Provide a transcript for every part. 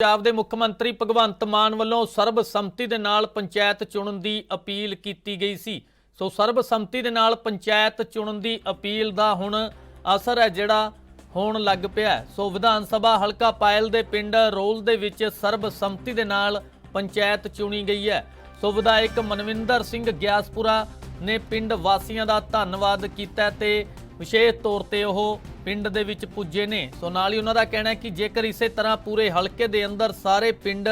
ਪੰਜਾਬ ਦੇ ਮੁੱਖ ਮੰਤਰੀ ਭਗਵੰਤ ਮਾਨ ਵੱਲੋਂ ਸਰਬਸੰਮਤੀ ਦੇ ਨਾਲ ਪੰਚਾਇਤ ਚੁਣਨ ਦੀ ਅਪੀਲ ਕੀਤੀ ਗਈ ਸੀ। ਸੋ ਸਰਬਸੰਮਤੀ ਦੇ ਨਾਲ ਪੰਚਾਇਤ ਚੁਣਨ ਦੀ ਅਪੀਲ ਦਾ ਹੁਣ ਅਸਰ ਹੈ ਜਿਹੜਾ ਹੋਣ ਲੱਗ ਪਿਆ ਸੋ ਵਿਧਾਨ ਸਭਾ ਹਲਕਾ ਪਾਇਲ ਦੇ ਪਿੰਡ ਰੋਲ ਦੇ ਵਿੱਚ ਸਰਬਸੰਮਤੀ ਦੇ ਨਾਲ ਪੰਚਾਇਤ ਚੁਣੀ ਗਈ ਹੈ। ਸੋ ਵਿਧਾਇਕ ਮਨਵਿੰਦਰ ਸਿੰਘ ਗਿਆਸਪੁਰਾ ਨੇ ਪਿੰਡ ਵਾਸੀਆਂ ਦਾ ਧੰਨਵਾਦ ਕੀਤਾ ਹੈ ਤੇ ਵਿਸ਼ੇਸ਼ ਤੌਰ ਤੇ ਉਹ ਪਿੰਡ ਦੇ ਵਿੱਚ ਪੁੱਜੇ ਨੇ। ਸੋ ਨਾਲ ਹੀ ਉਹਨਾਂ ਦਾ ਕਹਿਣਾ ਹੈ ਕਿ ਜੇਕਰ ਇਸੇ ਤਰ੍ਹਾਂ ਪੂਰੇ ਹਲਕੇ ਦੇ ਅੰਦਰ ਸਾਰੇ ਪਿੰਡ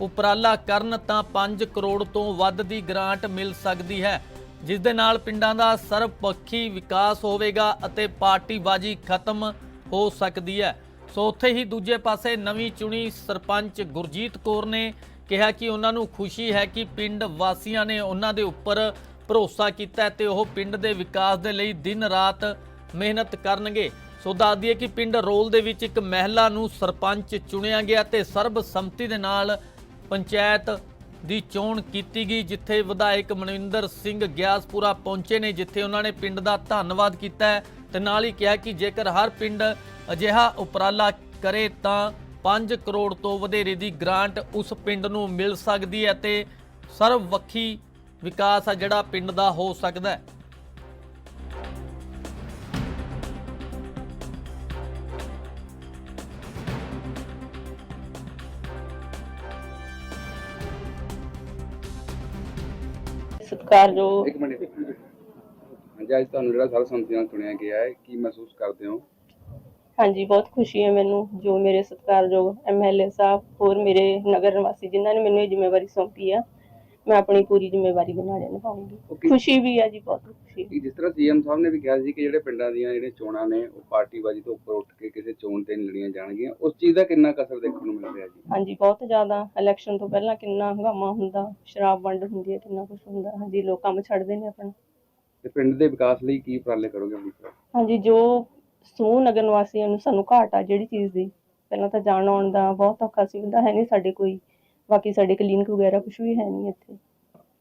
ਉਪਰਾਲਾ ਕਰਨ, ਤਾਂ 5 ਕਰੋੜ ਤੋਂ ਵੱਧ ਦੀ ਗ੍ਰਾਂਟ ਮਿਲ ਸਕਦੀ ਹੈ। ਜਿਸ ਦੇ ਨਾਲ ਪਿੰਡਾਂ ਦਾ ਸਰਬਪੱਖੀ ਵਿਕਾਸ ਹੋਵੇਗਾ ਅਤੇ ਪਾਰਟੀਬਾਜ਼ੀ ਖਤਮ ਹੋ ਸਕਦੀ ਹੈ। ਸੋ ਉੱਥੇ ਹੀ ਦੂਜੇ ਪਾਸੇ ਨਵੀਂ ਚੁਣੀ ਸਰਪੰਚ ਗੁਰਜੀਤ ਕੌਰ ਨੇ ਕਿਹਾ ਕਿ ਉਹਨਾਂ ਨੂੰ ਖੁਸ਼ੀ ਹੈ ਕਿ ਪਿੰਡ ਵਾਸੀਆਂ ਨੇ ਉਹਨਾਂ ਦੇ ਉੱਪਰ ਭਰੋਸਾ ਕੀਤਾ ਹੈ ਤੇ ਉਹ ਪਿੰਡ ਦੇ ਵਿਕਾਸ ਦੇ ਲਈ ਦਿਨ ਰਾਤ ਮਿਹਨਤ ਕਰਨਗੇ। ਸੋ ਦੱਸ ਦਈਏ ਕਿ ਪਿੰਡ ਰੋਲ ਦੇ ਵਿੱਚ ਇੱਕ ਮਹਿਲਾ ਨੂੰ ਸਰਪੰਚ ਚੁਣਿਆ ਗਿਆ ਤੇ ਸਰਬਸੰਮਤੀ ਦੇ ਨਾਲ ਪੰਚਾਇਤ ਦੀ ਚੋਣ ਕੀਤੀ ਗਈ, ਜਿੱਥੇ ਵਿਧਾਇਕ ਮਨਵਿੰਦਰ ਸਿੰਘ ਗਿਆਸਪੁਰਾ ਪਹੁੰਚੇ ਨੇ, ਜਿੱਥੇ ਉਹਨਾਂ ਨੇ ਪਿੰਡ ਦਾ ਧੰਨਵਾਦ ਕੀਤਾ ਹੈ ਤੇ ਨਾਲ ਹੀ ਕਿਹਾ ਕਿ ਜੇਕਰ ਹਰ ਪਿੰਡ ਅਜਿਹਾ ਉਪਰਾਲਾ ਕਰੇ ਤਾਂ 5 ਕਰੋੜ ਤੋਂ ਵਧੇਰੇ ਦੀ ਗ੍ਰਾਂਟ ਉਸ ਪਿੰਡ ਨੂੰ ਮਿਲ ਸਕਦੀ ਹੈ ਤੇ ਸਰਵਪੱਖੀ ਵਿਕਾਸ ਆ ਜਿਹੜਾ ਪਿੰਡ ਦਾ ਹੋ ਸਕਦਾ ਹੈ। ਸਤਿਕਾਰਯੋਗ ਇੱਕ ਮਿੰਟ ਹਾਂਜੀ ਅੱਜ ਤੁਹਾਨੂੰ ਜਿਹੜਾ ਸਰਬਸੰਮਤੀ ਨਾਲ ਚੁਣਿਆ ਗਿਆ ਹੈ ਕੀ ਮਹਿਸੂਸ ਕਰਦੇ ਹੋ? ਹਾਂਜੀ ਬਹੁਤ ਖੁਸ਼ੀ ਹੈ ਮੈਨੂੰ ਜੋ ਮੇਰੇ ਸਤਿਕਾਰਯੋਗ ਐਮਐਲਏ ਸਾਹਿਬ ਹੋਰ ਮੇਰੇ ਨਗਰ ਨਿਵਾਸੀ ਜਿਨ੍ਹਾਂ ਨੇ ਮੈਨੂੰ ਇਹ ਜ਼ਿੰਮੇਵਾਰੀ ਸੌਂਪੀ ਆ। ਮੈਂ ਆਪਣੀ ਪੂਰੀ ਜ਼ਿੰਮੇਵਾਰੀ ਦੇ ਨਾਲ ਨਿਭਾਉਂਗੀ. ਖੁਸ਼ੀ ਵੀ ਹੈ ਜੀ ਬਹੁਤ ਖੁਸ਼ੀ। ਜਿਸ ਤਰ੍ਹਾਂ ਸੀਐਮ ਸਾਹਿਬ ਨੇ ਵੀ ਕਿਹਾ ਸੀ ਕਿ ਜਿਹੜੇ ਪਿੰਡਾਂ ਦੀਆਂ ਜਿਹੜੇ ਚੋਣਾਂ ਨੇ ਉਹ ਪਾਰਟੀਬਾਜ਼ੀ ਤੋਂ ਉੱਪਰ ਉੱਠ ਕੇ ਕਿਸੇ ਚੋਣ ਤੇ ਲੜੀਆਂ ਜਾਣਗੀਆਂ। ਉਸ ਚੀਜ਼ ਦਾ ਕਿੰਨਾ ਕਸਰ ਦੇਖਣ ਨੂੰ ਮਿਲ ਰਿਹਾ ਜੀ? ਹਾਂਜੀ ਬਹੁਤ ਜ਼ਿਆਦਾ। ਇਲੈਕਸ਼ਨ ਤੋਂ ਪਹਿਲਾਂ ਕਿੰਨਾ ਹੰਗਾਮਾ ਹੁੰਦਾ ਸ਼ਰਾਬ ਵੰਡ ਹੁੰਦੀ ਹੈ ਕਿੰਨਾ ਕੁਝ ਹੁੰਦਾ। ਹਾਂਜੀ ਲੋਕ ਕੰਮ ਛੱਡਦੇ ਨੇ ਆਪਣਾ। ਤੇ ਪਿੰਡ ਦੇ ਵਿਕਾਸ ਲਈ ਕੀ ਉਪਰਾਲੇ ਕਰੋਗੇ? ਹਾਂਜੀ ਜੋ ਸਮੂਹ ਨਗਰ ਨਿਵਾਸੀਆਂ ਨੂੰ ਸਾਨੂੰ ਘਾਟ ਆ ਜਿਹੜੀ ਚੀਜ਼ ਦੀ ਪਹਿਲਾਂ ਤਾਂ ਜਾਣ ਆਉਣ ਦਾ ਬਹੁਤ ਔਖਾ ਸੀ ਹੁੰਦਾ ਹੈ ਨਹੀਂ ਸਾਡੇ ਕੋਈ। ਬਾਕੀ ਸਾਡੇ ਕਲੀਨਿਕ ਵਗੈਰਾ ਕੁਝ ਵੀ ਹੈ ਨਹੀਂ ਇੱਥੇ।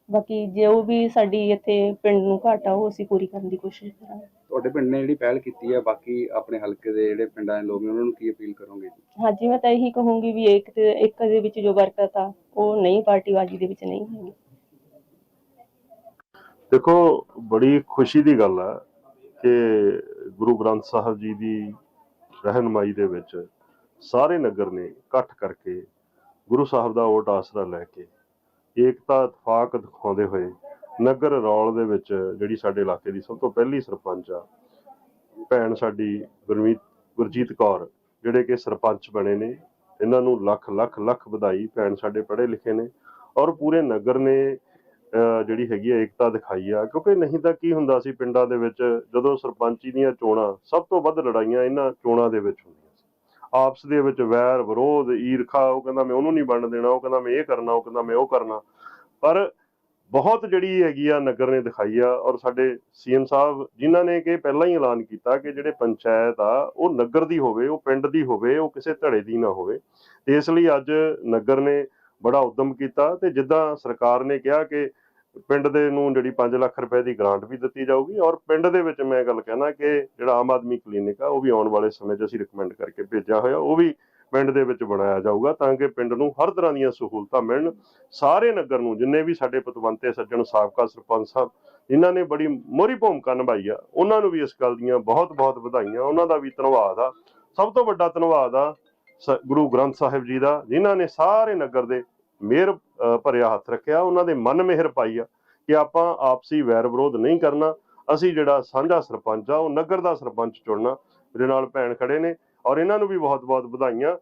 ਬਾਕੀ ਜੋ ਵੀ ਸਾਡੀ ਇੱਥੇ ਪਿੰਡ ਨੂੰ ਘਾਟ ਉਹ ਅਸੀਂ ਪੂਰੀ ਕਰਨ ਦੀ ਕੋਸ਼ਿਸ਼ ਕਰਾਂਗੇ। ਤੁਹਾਡੇ ਪਿੰਡ ਨੇ ਜਿਹੜੀ ਪਹਿਲ ਕੀਤੀ ਹੈ ਬਾਕੀ ਆਪਣੇ ਹਲਕੇ ਦੇ ਜਿਹੜੇ ਪਿੰਡਾਂ ਦੇ ਲੋਕ ਨੇ ਉਹਨਾਂ ਨੂੰ ਕੀ ਅਪੀਲ ਕਰੋਗੇ ਜੀ? ਹਾਂਜੀ ਮੈਂ ਤਾਂ ਇਹੀ ਕਹੂੰਗੀ ਵੀ ਇੱਕ ਤੇ ਇੱਕ ਦੇ ਵਿੱਚ ਜੋ ਬਰਕਤ ਆ ਉਹ ਨਹੀਂ ਪਾਰਟੀਬਾਜ਼ੀ ਦੇ ਵਿੱਚ ਨਹੀਂ ਹੈਗੀ। ਦੇਖੋ ਬੜੀ ਖੁਸ਼ੀ ਦੀ ਗੱਲ ਹੈ ਕਿ ਗੁਰੂ ਗ੍ਰੰਥ ਸਾਹਿਬ ਜੀ ਦੀ ਰਹਿਨਮਾਈ ਦੇ ਵਿੱਚ ਸਾਰੇ ਨਗਰ ਨੇ ਇਕੱਠ ਕਰਕੇ ਗੁਰੂ ਸਾਹਿਬ ਦਾ ਓਟ ਆਸਰਾ ਲੈ ਕੇ ਏਕਤਾ, ਇਤਫਾਕ ਦਿਖਾਉਂਦੇ ਹੋਏ ਨਗਰ ਰੌਲ ਦੇ ਵਿੱਚ ਜਿਹੜੀ ਸਾਡੇ ਇਲਾਕੇ ਦੀ ਸਭ ਤੋਂ ਪਹਿਲੀ ਸਰਪੰਚ ਆ, ਭੈਣ ਸਾਡੀ ਗੁਰਮੀਤ, ਗੁਰਜੀਤ ਕੌਰ, ਜਿਹੜੇ ਕਿ ਸਰਪੰਚ ਬਣੇ ਨੇ, ਇਹਨਾਂ ਨੂੰ ਲੱਖ ਲੱਖ ਲੱਖ ਵਧਾਈ ਭੈਣ ਸਾਡੇ ਪੜ੍ਹੇ ਲਿਖੇ ਨੇ ਔਰ ਪੂਰੇ ਨਗਰ ਨੇ ਜਿਹੜੀ ਹੈਗੀ ਆ ਏਕਤਾ ਦਿਖਾਈ ਆ, ਕਿਉਂਕਿ ਨਹੀਂ ਤਾਂ ਕੀ ਹੁੰਦਾ ਸੀ ਪਿੰਡਾਂ ਦੇ ਵਿੱਚ ਜਦੋਂ ਸਰਪੰਚੀ ਦੀਆਂ ਚੋਣਾਂ ਸਭ ਤੋਂ ਵੱਧ ਲੜਾਈਆਂ ਇਹਨਾਂ ਚੋਣਾਂ ਦੇ ਵਿੱਚ ਹੁੰਦੀਆਂ। ਆਪਸ ਦੇ ਵਿੱਚ ਵੈਰ, ਵਿਰੋਧ, ਈਰਖਾ, ਉਹ ਕਹਿੰਦਾ ਮੈਂ ਉਹਨੂੰ ਨਹੀਂ ਬਣਨ ਦੇਣਾ, ਉਹ ਕਹਿੰਦਾ ਮੈਂ ਇਹ ਕਰਨਾ, ਉਹ ਕਹਿੰਦਾ ਮੈਂ ਉਹ ਕਰਨਾ। ਪਰ ਬਹੁਤ ਜਿਹੜੀ ਹੈਗੀ ਆ ਨਗਰ ਨੇ ਦਿਖਾਈ ਆ ਔਰ ਸਾਡੇ ਸੀਐਮ ਸਾਹਿਬ ਜਿਨ੍ਹਾਂ ਨੇ ਕਿ ਪਹਿਲਾਂ ਹੀ ਐਲਾਨ ਕੀਤਾ ਕਿ ਜਿਹੜੇ ਪੰਚਾਇਤ ਆ, ਉਹ ਨਗਰ ਦੀ ਹੋਵੇ, ਉਹ ਪਿੰਡ ਦੀ ਹੋਵੇ, ਉਹ ਕਿਸੇ ਧੜੇ ਦੀ ਨਾ ਹੋਵੇ। ਤੇ ਇਸ ਲਈ ਅੱਜ ਨਗਰ ਨੇ ਬੜਾ ਉਦਮ ਕੀਤਾ ਤੇ ਜਿੱਦਾਂ ਸਰਕਾਰ ਨੇ ਕਿਹਾ ਕਿ ਪਿੰਡ ਦੇ ਨੂੰ ਜਿਹੜੀ 5 ਲੱਖ ਰੁਪਏ ਦੀ ਗ੍ਰਾਂਟ ਵੀ ਦਿੱਤੀ ਜਾਊਗੀ ਔਰ ਪਿੰਡ ਦੇ ਵਿੱਚ ਮੈਂ ਗੱਲ ਕਹਿਣਾ ਕਿ ਜਿਹੜਾ ਆਮ ਆਦਮੀ ਕਲੀਨਿਕ ਆ, ਉਹ ਵੀ ਆਉਣ ਵਾਲੇ ਸਮੇਂ 'ਚ ਅਸੀਂ ਰეკਮੈਂਡ ਕਰਕੇ ਭੇਜਿਆ ਹੋਇਆ, ਉਹ ਵੀ ਪਿੰਡ ਦੇ ਵਿੱਚ ਬਣਾਇਆ ਜਾਊਗਾ ਤਾਂ ਕਿ ਪਿੰਡ ਨੂੰ ਹਰ ਤਰ੍ਹਾਂ ਦੀਆਂ ਸਹੂਲਤਾਂ ਮਿਲਣ। ਸਾਰੇ ਨਗਰ ਨੂੰ, ਜਿੰਨੇ ਵੀ ਸਾਡੇ ਪਤਵੰਤੇ, ਸੱਜਣ, ਸਾਬਕਾ, ਸਰਪੰਚ ਸਾਹਿਬ, ਜਿਨ੍ਹਾਂ ਨੇ ਬੜੀ ਮੋਹਰੀ ਭੂਮਿਕਾ ਨਿਭਾਈ ਆ, ਉਹਨਾਂ ਨੂੰ ਵੀ ਇਸ ਗੱਲ ਦੀਆਂ ਬਹੁਤ-ਬਹੁਤ ਵਧਾਈਆਂ, ਉਹਨਾਂ ਦਾ ਵੀ ਧੰਨਵਾਦ ਆ। ਸਭ ਤੋਂ ਵੱਡਾ ਧੰਨਵਾਦ ਆ ਸ- ਗੁਰੂ ਗ੍ਰੰਥ ਸਾਹਿਬ ਜੀ ਦਾ, ਜਿਨ੍ਹਾਂ ਨੇ ਸਾਰੇ ਨਗਰ ਦੇ ਮਿਹਰ ਭਰਿਆ ਹੱਥ ਰੱਖਿਆ, ਉਹਨਾਂ ਦੇ ਮਨ ਮਿਹਰ ਪਾਈ ਆ ਕਿ ਆਪਾਂ ਆਪਸੀ ਵੈਰ ਵਿਰੋਧ ਨਹੀਂ ਕਰਨਾ। ਅਸੀਂ ਜਿਹੜਾ ਸਾਂਝਾ ਸਰਪੰਚ ਆ, ਉਹ ਨਗਰ ਦਾ ਸਰਪੰਚ ਚੁਣਨਾ। ਮੇਰੇ ਨਾਲ ਭੈਣ ਖੜੇ ਨੇ ਔਰ ਇਹਨਾਂ ਨੂੰ ਵੀ ਬਹੁਤ-ਬਹੁਤ ਵਧਾਈਆਂ।